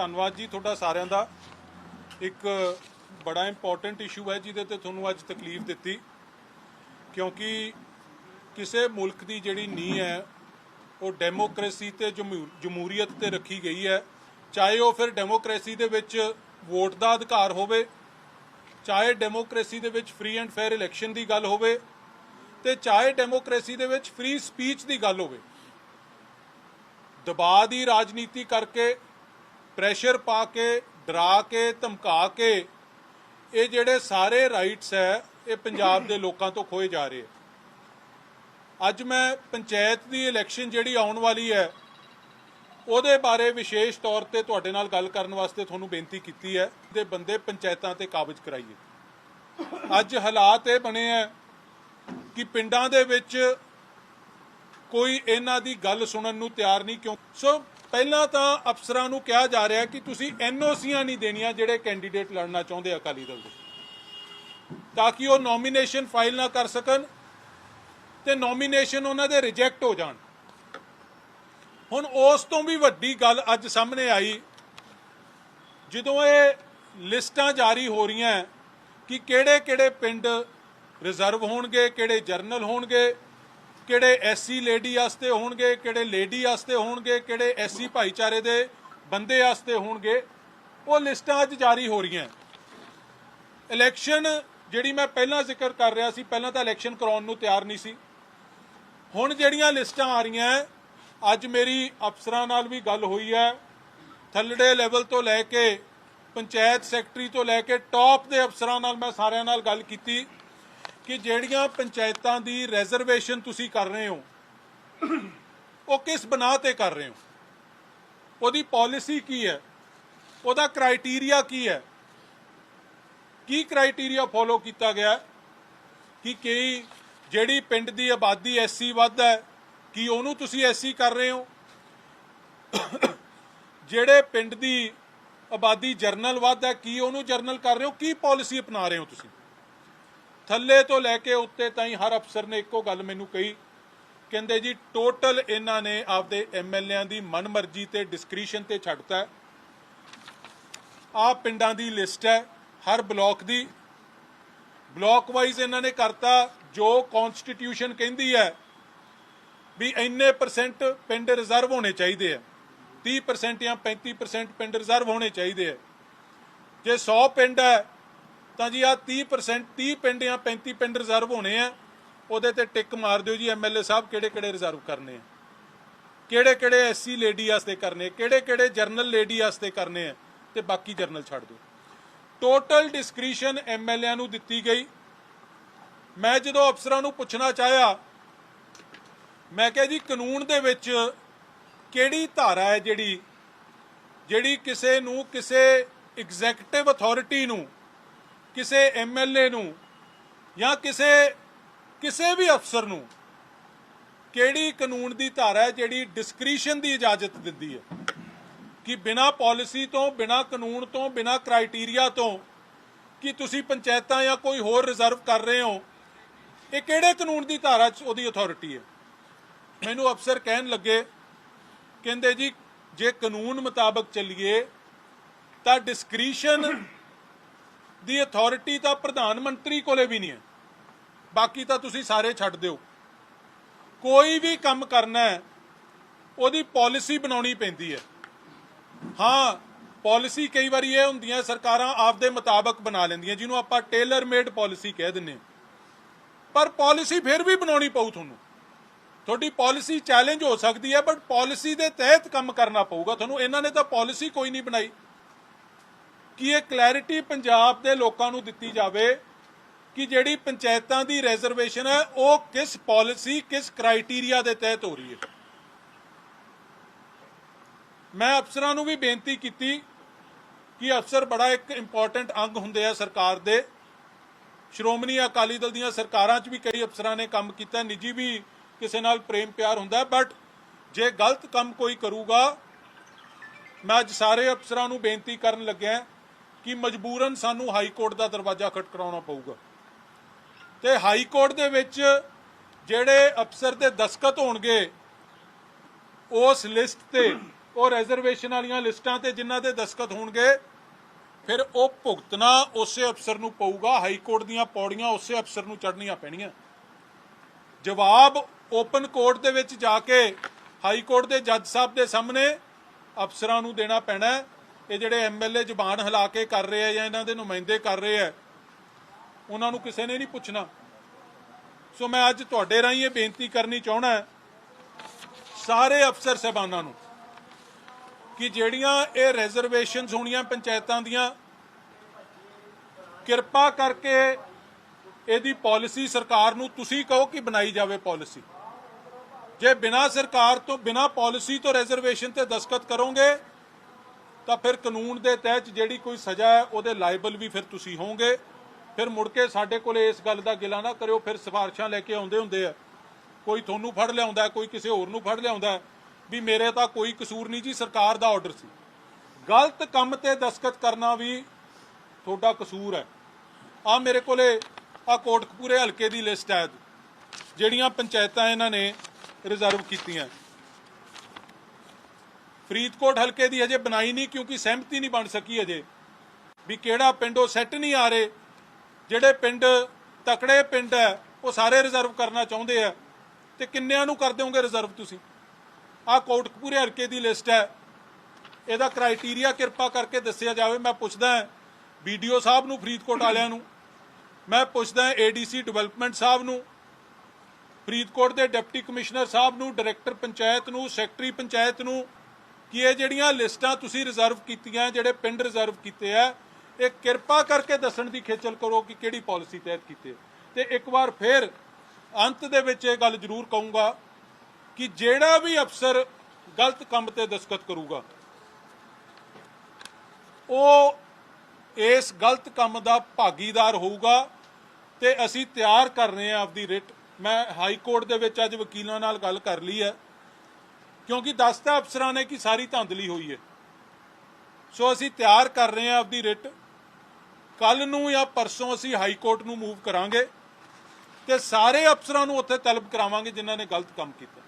ਧੰਨਵਾਦ ਜੀ ਤੁਹਾਡਾ ਸਾਰਿਆਂ ਦਾ। ਇੱਕ ਬੜਾ ਇੰਪੋਰਟੈਂਟ ਇਸ਼ੂ ਹੈ ਜਿਹਦੇ ਤੇ ਤੁਹਾਨੂੰ ਅੱਜ ਤਕਲੀਫ ਦਿੱਤੀ। ਕਿਉਂਕਿ ਕਿਸੇ ਮੁਲਕ ਦੀ ਜਿਹੜੀ ਨੀਂਹ ਹੈ, ਉਹ ਡੈਮੋਕ੍ਰੇਸੀ ਤੇ ਜਮਹੂ- ਜਮਹੂਰੀਅਤ ਤੇ ਰੱਖੀ ਗਈ ਹੈ। ਚਾਹੇ ਉਹ ਫਿਰ ਡੈਮੋਕ੍ਰੇਸੀ ਦੇ ਵਿੱਚ ਵੋਟ ਦਾ ਅਧਿਕਾਰ ਹੋਵੇ, ਚਾਹੇ ਡੈਮੋਕ੍ਰੇਸੀ ਦੇ ਵਿੱਚ ਫ੍ਰੀ ਐਂਡ ਫੇਅਰ ਇਲੈਕਸ਼ਨ ਦੀ ਗੱਲ ਹੋਵੇ, ਤੇ ਚਾਹੇ ਡੈਮੋਕ੍ਰੇਸੀ ਦੇ ਵਿੱਚ ਫ੍ਰੀ ਸਪੀਚ ਦੀ ਗੱਲ ਹੋਵੇ। ਦਬਾਅ ਦੀ ਰਾਜਨੀਤੀ ਕਰਕੇ ਪ੍ਰੈਸ਼ਰ ਪਾ ਕੇ, ਡਰਾ ਕੇ, ਧਮਕਾ ਕੇ, ਇਹ ਜਿਹੜੇ ਸਾਰੇ ਰਾਈਟਸ ਹੈ, ਇਹ ਪੰਜਾਬ ਦੇ ਲੋਕਾਂ ਤੋਂ ਖੋਏ ਜਾ ਰਹੇ ਆ ਅੱਜ ਮੈਂ ਪੰਚਾਇਤ ਦੀ ਇਲੈਕਸ਼ਨ ਜਿਹੜੀ ਆਉਣ ਵਾਲੀ ਹੈ, ਉਹਦੇ ਬਾਰੇ ਵਿਸ਼ੇਸ਼ ਤੌਰ ਤੇ ਤੁਹਾਡੇ ਨਾਲ ਗੱਲ ਕਰਨ ਵਾਸਤੇ ਤੁਹਾਨੂੰ ਬੇਨਤੀ ਕੀਤੀ ਹੈ ਦੇ ਬੰਦੇ ਪੰਚਾਇਤਾਂ ਤੇ ਕਾਬਜ ਕਰਾਈਏ। ਅੱਜ ਹਾਲਾਤ ਇਹ ਬਣੇ ਆ ਕਿ ਪਿੰਡਾਂ ਦੇ ਵਿੱਚ ਕੋਈ ਇਹਨਾਂ ਦੀ ਗੱਲ ਸੁਣਨ ਨੂੰ ਤਿਆਰ ਨਹੀਂ, ਕਿਉਂ? ਸੋ ਪਹਿਲਾਂ ਤਾਂ ਅਫਸਰਾਂ ਨੂੰ ਕਿਹਾ ਜਾ ਰਿਹਾ ਕਿ ਤੁਸੀਂ ਐਨਓਸੀਆਂ ਨਹੀਂ ਦੇਣੀਆਂ ਜਿਹੜੇ ਕੈਂਡੀਡੇਟ ਲੜਨਾ ਚਾਹੁੰਦੇ ਅਕਾਲੀ ਦਲ ਦੇ। ਤਾਂ ਕਿ ਉਹ ਨੋਮੀਨੇਸ਼ਨ ਫਾਈਲ ਨਾ ਕਰ ਸਕਣ ਤੇ ਨੋਮੀਨੇਸ਼ਨ ਉਹਨਾਂ ਦੇ ਰਿਜੈਕਟ ਹੋ ਜਾਣ। ਹੁਣ ਉਸ ਤੋਂ ਵੀ ਵੱਡੀ ਗੱਲ ਅੱਜ ਸਾਹਮਣੇ ਆਈ, ਜਦੋਂ ਇਹ ਲਿਸਟਾਂ ਜਾਰੀ ਹੋ ਰਹੀਆਂ ਕਿ ਕਿਹੜੇ-ਕਿਹੜੇ ਪਿੰਡ ਰਿਜ਼ਰਵ ਹੋਣਗੇ, ਕਿਹੜੇ ਜਰਨਲ ਹੋਣਗੇ ਕਿਹੜੇ ਐਸਸੀ ਲੇਡੀ ਵਾਸਤੇ ਹੋਣਗੇ, ਕਿਹੜੇ ਲੇਡੀ ਵਾਸਤੇ ਹੋਣਗੇ, ਕਿਹੜੇ ਐਸਸੀ ਭਾਈਚਾਰੇ ਦੇ ਬੰਦੇ ਵਾਸਤੇ ਹੋਣਗੇ, ਉਹ ਲਿਸਟਾਂ ਅੱਜ ਜਾਰੀ ਹੋ ਰਹੀਆਂ। ਇਲੈਕਸ਼ਨ ਜਿਹੜੀ ਮੈਂ ਪਹਿਲਾਂ ਜ਼ਿਕਰ ਕਰ ਰਿਹਾ ਸੀ, ਪਹਿਲਾਂ ਤਾਂ ਇਲੈਕਸ਼ਨ ਕਰਾਉਣ ਨੂੰ ਤਿਆਰ ਨਹੀਂ ਸੀ। ਹੁਣ ਜਿਹੜੀਆਂ ਲਿਸਟਾਂ ਆ ਰਹੀਆਂ, ਅੱਜ ਮੇਰੀ ਅਫਸਰਾਂ ਨਾਲ ਵੀ ਗੱਲ ਹੋਈ ਹੈ। ਥੱਲੜੇ ਲੈਵਲ ਤੋਂ ਲੈ ਕੇ, ਪੰਚਾਇਤ ਸੈਕਟਰੀ ਤੋਂ ਲੈ ਕੇ ਟੌਪ ਦੇ ਅਫਸਰਾਂ ਨਾਲ ਮੈਂ ਸਾਰਿਆਂ ਨਾਲ ਗੱਲ ਕੀਤੀ। ਕਿ ਜਿਹੜੀਆਂ ਪੰਚਾਇਤਾਂ ਦੀ ਰਿਜ਼ਰਵੇਸ਼ਨ ਤੁਸੀਂ ਕਰ ਰਹੇ ਹੋ, ਉਹ ਕਿਸ ਬਣਾ ਤੇ ਕਰ ਰਹੇ ਹੋ? ਉਹਦੀ ਪਾਲਿਸੀ ਕੀ ਹੈ? ਉਹਦਾ ਕ੍ਰਾਈਟੇਰੀਆ ਕੀ ਹੈ? ਕੀ ਕ੍ਰਾਈਟੇਰੀਆ ਫੋਲੋ ਕੀਤਾ ਗਿਆ? ਕਿ ਕੀ ਜਿਹੜੀ ਪਿੰਡ ਦੀ ਆਬਾਦੀ ਐਸਸੀ ਵੱਧ ਹੈ, ਕੀ ਉਹਨੂੰ ਤੁਸੀਂ ਐਸਸੀ ਕਰ ਰਹੇ ਹੋ? ਜਿਹੜੇ ਪਿੰਡ ਦੀ ਆਬਾਦੀ ਜਰਨਲ ਵੱਧ ਹੈ, ਕੀ ਉਹਨੂੰ ਜਰਨਲ ਕਰ ਰਹੇ ਹੋ? ਕੀ ਪਾਲਿਸੀ ਅਪਣਾ ਰਹੇ ਹੋ ਤੁਸੀਂ? ਥੱਲੇ ਤੋਂ ਲੈ ਕੇ ਉੱਤੇ ਤਾਈਂ ਹਰ ਅਫਸਰ ਨੇ ਇੱਕੋ ਗੱਲ ਮੈਨੂੰ ਕਹੀ। ਕਹਿੰਦੇ ਜੀ ਟੋਟਲ ਇਹਨਾਂ ਨੇ ਆਪਦੇ ਐਮਐਲਏਆਂ ਦੀ ਮਨਮਰਜ਼ੀ ਤੇ ਡਿਸਕ੍ਰੀਸ਼ਨ ਤੇ ਛੱਡਤਾ ਆ ਪਿੰਡਾਂ ਦੀ ਲਿਸਟ ਹੈ, ਹਰ ਬਲਾਕ ਦੀ। ਬਲਾਕ ਵਾਈਜ਼ ਇਹਨਾਂ ਨੇ ਕਰਤਾ ਜੋ ਕਨਸਟੀਟਿਊਸ਼ਨ ਕਹਿੰਦੀ ਹੈ ਵੀ ਇੰਨੇ ਪਰਸੈਂਟ ਪਿੰਡ ਰਿਜ਼ਰਵ ਹੋਣੇ ਚਾਹੀਦੇ ਆ 30% ਜਾਂ 35% ਪਿੰਡ ਰਿਜ਼ਰਵ ਹੋਣੇ ਚਾਹੀਦੇ ਆ ਜੇ 100 ਪਿੰਡ ਹੈ ਤਾਂ ਜੀ ਆ 30% 30 ਪਿੰਡ ਜਾਂ 35 ਪਿੰਡ ਰਿਜ਼ਰਵ ਹੋਣੇ ਆ, ਉਹਦੇ ਤੇ ਟਿਕ ਮਾਰ ਦਿਓ ਜੀ ਐਮਐਲਏ ਸਾਹਿਬ ਕਿਹੜੇ ਕਿਹੜੇ ਰਿਜ਼ਰਵ ਕਰਨੇ ਆ? ਕਿਹੜੇ ਕਿਹੜੇ ਐਸਸੀ ਲੇਡੀ ਵਾਸਤੇ ਕਰਨੇ ਕਿਹੜੇ ਕਿਹੜੇ ਜਰਨਲ ਲੇਡੀ ਵਾਸਤੇ ਕਰਨੇ ਆ? ਤੇ ਬਾਕੀ ਜਰਨਲ ਛੱਡ ਦਿਓ। ਟੋਟਲ ਡਿਸਕ੍ਰੀਸ਼ਨ ਐਮਐਲਏ ਨੂੰ ਦਿੱਤੀ ਗਈ। ਮੈਂ ਜਦੋਂ ਅਫਸਰਾਂ ਨੂੰ ਪੁੱਛਣਾ ਚਾਹਿਆ, ਮੈਂ ਕਿਹਾ ਜੀ ਕਾਨੂੰਨ ਦੇ ਵਿੱਚ ਕਿਹੜੀ ਧਾਰਾ ਹੈ ਜਿਹੜੀ ਜਿਹੜੀ ਕਿਸੇ ਨੂੰ, ਕਿਸੇ ਐਗਜ਼ੈਕਟਿਵ ਅਥਾਰਟੀ ਨੂੰ ਕਿਸੇ ਐਮਐਲਏ ਨੂੰ ਜਾਂ ਕਿਸੇ ਕਿਸੇ ਵੀ ਅਫਸਰ ਨੂੰ ਕਿਹੜੀ ਕਾਨੂੰਨ ਦੀ ਧਾਰਾ ਹੈ ਜਿਹੜੀ ਡਿਸਕ੍ਰੀਸ਼ਨ ਦੀ ਇਜਾਜ਼ਤ ਦਿੰਦੀ ਹੈ? ਕਿ ਬਿਨਾ ਪਾਲਿਸੀ ਤੋਂ, ਬਿਨਾ ਕਾਨੂੰਨ ਤੋਂ, ਬਿਨਾ ਕ੍ਰਾਈਟੇਰੀਆ ਤੋਂ ਕਿ ਤੁਸੀਂ ਪੰਚਾਇਤਾਂ ਜਾਂ ਕੋਈ ਹੋਰ ਰਿਜ਼ਰਵ ਕਰ ਰਹੇ ਹੋ, ਇਹ ਕਿਹੜੇ ਕਾਨੂੰਨ ਦੀ ਧਾਰਾ 'ਚ ਉਹਦੀ ਅਥਾਰਟੀ ਹੈ? ਮੈਨੂੰ ਅਫਸਰ ਕਹਿਣ ਲੱਗੇ, ਕਹਿੰਦੇ ਜੀ, ਜੇ ਕਾਨੂੰਨ ਮੁਤਾਬਕ ਚੱਲੀਏ ਤਾਂ ਡਿਸਕ੍ਰੀਸ਼ਨ ਦੀ ਅਥਾਰਟੀ ਤਾਂ ਪ੍ਰਧਾਨ ਮੰਤਰੀ ਕੋਲੇ ਵੀ ਨਹੀਂ ਹੈ। ਬਾਕੀ ਤਾਂ ਤੁਸੀਂ ਸਾਰੇ ਛੱਡ ਦਿਓ। ਕੋਈ ਵੀ ਕੰਮ ਕਰਨਾ ਹੈ, ਉਹਦੀ ਪਾਲਿਸੀ ਬਣਾਉਣੀ ਪੈਂਦੀ ਹੈ। ਹਾਂ ਪਾਲਿਸੀ ਕਈ ਵਾਰੀ ਇਹ ਹੁੰਦੀਆਂ, ਸਰਕਾਰਾਂ ਆਪਦੇ ਮੁਤਾਬਕ ਬਣਾ ਲੈਂਦੀਆਂ, ਜਿਹਨੂੰ ਆਪਾਂ ਟੇਲਰ ਮੇਡ ਪਾਲਿਸੀ ਕਹਿ ਦਿੰਨੇ ਪਰ ਪਾਲਿਸੀ ਫਿਰ ਵੀ ਬਣਾਉਣੀ ਪਊ ਤੁਹਾਨੂੰ। ਤੁਹਾਡੀ ਪਾਲਿਸੀ ਚੈਲੰਜ ਹੋ ਸਕਦੀ ਹੈ ਬਟ ਪਾਲਿਸੀ ਦੇ ਤਹਿਤ ਕੰਮ ਕਰਨਾ ਪਊਗਾ। ਤੁਹਾਨੂੰ ਇਹਨਾਂ ਨੇ ਤਾਂ ਪਾਲਿਸੀ ਕੋਈ ਨਹੀਂ ਬਣਾਈ। ਕਿ ਇਹ ਕਲੈਰਿਟੀ ਪੰਜਾਬ ਦੇ ਲੋਕਾਂ ਨੂੰ ਦਿੱਤੀ ਜਾਵੇ ਕਿ ਜਿਹੜੀ ਪੰਚਾਇਤਾਂ ਦੀ ਰਿਜ਼ਰਵੇਸ਼ਨ ਹੈ, ਉਹ ਕਿਸ ਪਾਲਿਸੀ ਕਿਸ ਕ੍ਰਾਈਟੇਰੀਆ ਦੇ ਤਹਿਤ ਹੋ ਰਹੀ ਹੈ। ਮੈਂ ਅਫਸਰਾਂ ਨੂੰ ਵੀ ਬੇਨਤੀ ਕੀਤੀ ਕਿ ਅਫਸਰ ਬੜਾ ਇੱਕ ਇੰਪੋਰਟੈਂਟ ਅੰਗ ਹੁੰਦੇ ਆ ਸਰਕਾਰ ਦੇ। ਸ਼੍ਰੋਮਣੀ ਅਕਾਲੀ ਦਲ ਦੀਆਂ ਸਰਕਾਰਾਂ 'ਚ ਵੀ ਕਈ ਅਫਸਰਾਂ ਨੇ ਕੰਮ ਕੀਤਾ, ਨਿੱਜੀ ਵੀ ਕਿਸੇ ਨਾਲ ਪ੍ਰੇਮ ਪਿਆਰ ਹੁੰਦਾ ਬਟ ਜੇ ਗਲਤ ਕੰਮ ਕੋਈ ਕਰੂਗਾ, ਮੈਂ ਅੱਜ ਸਾਰੇ ਅਫਸਰਾਂ ਨੂੰ ਬੇਨਤੀ ਕਰਨ ਲੱਗਿਆ ਕਿ ਮਜਬੂਰਨ ਸਾਨੂੰ ਹਾਈ ਕੋਰਟ ਦਾ ਦਰਵਾਜ਼ਾ ਖਟਕਰਾਉਣਾ ਪਊਗਾ। ਤੇ ਹਾਈ ਕੋਰਟ ਦੇ ਵਿੱਚ ਜਿਹੜੇ ਅਫਸਰ ਦੇ ਦਸਖਤ ਹੋਣਗੇ, ਉਸ ਲਿਸਟ ਤੇ, ਉਹ ਰਿਜ਼ਰਵੇਸ਼ਨ ਵਾਲੀਆਂ ਲਿਸਟਾਂ ਤੇ ਜਿਨ੍ਹਾਂ ਦੇ ਦਸਖਤ ਹੋਣਗੇ, ਫਿਰ ਉਹ ਭੁਗਤਣਾ ਉਸੇ ਅਫਸਰ ਨੂੰ ਪਊਗਾ, ਹਾਈ ਕੋਰਟ ਦੀਆਂ ਪੌੜੀਆਂ ਉਸੇ ਅਫਸਰ ਨੂੰ ਚੜ੍ਹਨੀਆਂ ਪੈਣੀਆਂ। ਜਵਾਬ ਓਪਨ ਕੋਰਟ ਦੇ ਵਿੱਚ ਜਾ ਕੇ ਹਾਈ ਕੋਰਟ ਦੇ ਜੱਜ ਸਾਹਿਬ ਦੇ ਸਾਹਮਣੇ ਅਫਸਰਾਂ ਨੂੰ ਦੇਣਾ ਪੈਣਾ ਇਹ ਜਿਹੜੇ ਐਮਐਲਏ ਜ਼ਬਾਨ ਹਿਲਾ ਕੇ ਕਰ ਰਹੇ ਆ ਜਾਂ ਇਹਨਾਂ ਦੇ ਨੁਮਾਇੰਦੇ ਕਰ ਰਹੇ ਆ, ਉਹਨਾਂ ਨੂੰ ਕਿਸੇ ਨੇ ਨਹੀਂ ਪੁੱਛਣਾ। ਸੋ ਮੈਂ ਅੱਜ ਤੁਹਾਡੇ ਰਾਹੀਂ ਇਹ ਬੇਨਤੀ ਕਰਨੀ ਚਾਹਣਾ ਸਾਰੇ ਅਫਸਰ ਸਹਿਬਾਨਾਂ ਨੂੰ, ਕਿ ਜਿਹੜੀਆਂ ਇਹ ਰਿਜ਼ਰਵੇਸ਼ਨਸ ਹੋਣੀਆਂ ਪੰਚਾਇਤਾਂ ਦੀਆਂ, ਕਿਰਪਾ ਕਰਕੇ ਇਹਦੀ ਪਾਲਿਸੀ ਸਰਕਾਰ ਨੂੰ ਤੁਸੀਂ ਕਹੋ ਕਿ ਬਣਾਈ ਜਾਵੇ ਪਾਲਿਸੀ। ਜੇ ਬਿਨਾ ਸਰਕਾਰ ਤੋਂ, ਬਿਨਾ ਪਾਲਿਸੀ ਤੋਂ ਰਿਜ਼ਰਵੇਸ਼ਨ ਤੇ ਦਸਖਤ ਕਰੋਗੇ ਤਾਂ ਫਿਰ ਕਾਨੂੰਨ ਦੇ ਤਹਿਤ ਜਿਹੜੀ ਕੋਈ ਸਜ਼ਾ ਹੈ, ਉਹਦੇ ਲਾਇਬਲ ਵੀ ਫਿਰ ਤੁਸੀਂ ਹੋਵੋਗੇ। ਫਿਰ ਮੁੜ ਕੇ ਸਾਡੇ ਕੋਲੇ ਇਸ ਗੱਲ ਦਾ ਗਿਲਾ ਨਾ ਕਰਿਓ, ਫਿਰ ਸਿਫਾਰਿਸ਼ਾਂ ਲੈ ਕੇ ਆਉਂਦੇ ਹੁੰਦੇ ਆ। ਕੋਈ ਤੁਹਾਨੂੰ ਫੜ ਲਿਆਉਂਦਾ ਕੋਈ ਕਿਸੇ ਹੋਰ ਨੂੰ ਫੜ ਲਿਆਉਂਦਾ ਵੀ ਮੇਰੇ ਤਾਂ ਕੋਈ ਕਸੂਰ ਨਹੀਂ ਜੀ, ਸਰਕਾਰ ਦਾ ਆਰਡਰ ਸੀ। ਗਲਤ ਕੰਮ ਤੇ ਦਸਖਤ ਕਰਨਾ ਵੀ ਤੁਹਾਡਾ ਕਸੂਰ ਹੈ। ਆ ਮੇਰੇ ਕੋਲੇ ਆ ਕੋਟਕਪੂਰੇ ਹਲਕੇ ਦੀ ਲਿਸਟ ਹੈ। ਜਿਹੜੀਆਂ ਪੰਚਾਇਤਾਂ ਇਹਨਾਂ ਨੇ ਰਿਜ਼ਰਵ ਕੀਤੀਆਂ। ਫਰੀਦਕੋਟ ਹਲਕੇ ਦੀ ਅਜੇ ਬਣਾਈ ਨਹੀਂ ਕਿਉਂਕਿ ਸਹਿਮਤੀ ਨਹੀਂ ਬਣ ਸਕੀ ਅਜੇ ਵੀ ਕਿਹੜਾ ਪਿੰਡ ਉਹ ਸੈੱਟ ਨਹੀਂ ਆ ਰਹੇ। ਜਿਹੜੇ ਪਿੰਡ ਤਕੜੇ ਪਿੰਡ ਹੈ, ਉਹ ਸਾਰੇ ਰਿਜ਼ਰਵ ਕਰਨਾ ਚਾਹੁੰਦੇ ਆ। ਤੇ ਕਿੰਨਿਆਂ ਨੂੰ ਕਰ ਦਿਓਗੇ ਰਿਜ਼ਰਵ ਤੁਸੀਂ? ਆ ਕੋਟਕਪੂਰੇ ਹਲਕੇ ਦੀ ਲਿਸਟ ਹੈ। ਇਹਦਾ ਕ੍ਰਾਈਟੇਰੀਆ ਕਿਰਪਾ ਕਰਕੇ ਦੱਸਿਆ ਜਾਵੇ। ਮੈਂ ਪੁੱਛਦਾ ਵੀਡੀਓ ਸਾਹਿਬ ਨੂੰ, ਫਰੀਦਕੋਟ ਵਾਲਿਆਂ ਨੂੰ। ਮੈਂ ਪੁੱਛਦਾ ਏਡੀਸੀ ਡਿਵੈਲਪਮੈਂਟ ਸਾਹਿਬ ਨੂੰ। ਫਰੀਦਕੋਟ ਦੇ ਡਿਪਟੀ ਕਮਿਸ਼ਨਰ ਸਾਹਿਬ ਨੂੰ, ਡਾਇਰੈਕਟਰ ਪੰਚਾਇਤ ਨੂੰ, ਸੈਕਟਰੀ ਪੰਚਾਇਤ ਨੂੰ। ਕਿ ਇਹ ਜਿਹੜੀਆਂ ਲਿਸਟਾਂ ਤੁਸੀਂ ਰਿਜ਼ਰਵ ਕੀਤੀਆਂ, ਜਿਹੜੇ ਪਿੰਡ ਰਿਜ਼ਰਵ ਕੀਤੇ ਆ, ਇਹ ਕਿਰਪਾ ਕਰਕੇ ਦੱਸਣ ਦੀ ਖੇਚਲ ਕਰੋ ਕਿ ਕਿਹੜੀ ਪਾਲਿਸੀ ਤਹਿਤ ਕੀਤੇ ਤੇ ਇੱਕ ਵਾਰ ਫੇਰ ਅੰਤ ਦੇ ਵਿੱਚ ਇਹ ਗੱਲ ਜ਼ਰੂਰ ਕਹੂੰਗਾ ਕਿ ਜਿਹੜਾ ਵੀ ਅਫਸਰ ਗਲਤ ਕੰਮ ਤੇ ਦਸਖਤ ਕਰੂਗਾ, ਉਹ ਇਸ ਗਲਤ ਕੰਮ ਦਾ ਭਾਗੀਦਾਰ ਹੋਊਗਾ ਤੇ ਅਸੀਂ ਤਿਆਰ ਕਰ ਰਹੇ ਹਾਂ ਆਪਦੀ ਰਿਟ ਮੈਂ ਹਾਈ ਕੋਰਟ ਦੇ ਵਿੱਚ ਅੱਜ ਵਕੀਲਾਂ ਨਾਲ ਗੱਲ ਕਰ ਲਈ ਹੈ। ਕਿਉਂਕਿ ਦੱਸਤਾ ਅਫਸਰਾਂ ਨੇ ਕਿ ਸਾਰੀ ਧਾਂਦਲੀ ਹੋਈ ਹੈ ਸੋ ਅਸੀਂ ਤਿਆਰ ਕਰ ਰਹੇ ਹਾਂ ਆਪਦੀ ਰਿਟ। ਕੱਲ ਨੂੰ ਜਾਂ ਪਰਸੋਂ ਅਸੀਂ ਹਾਈ ਕੋਰਟ ਨੂੰ ਮੂਵ ਕਰਾਂਗੇ ਤੇ ਸਾਰੇ ਅਫਸਰਾਂ ਨੂੰ ਉੱਥੇ ਤਲਬ ਕਰਾਵਾਂਗੇ ਜਿਨ੍ਹਾਂ ਨੇ ਗਲਤ ਕੰਮ ਕੀਤਾ।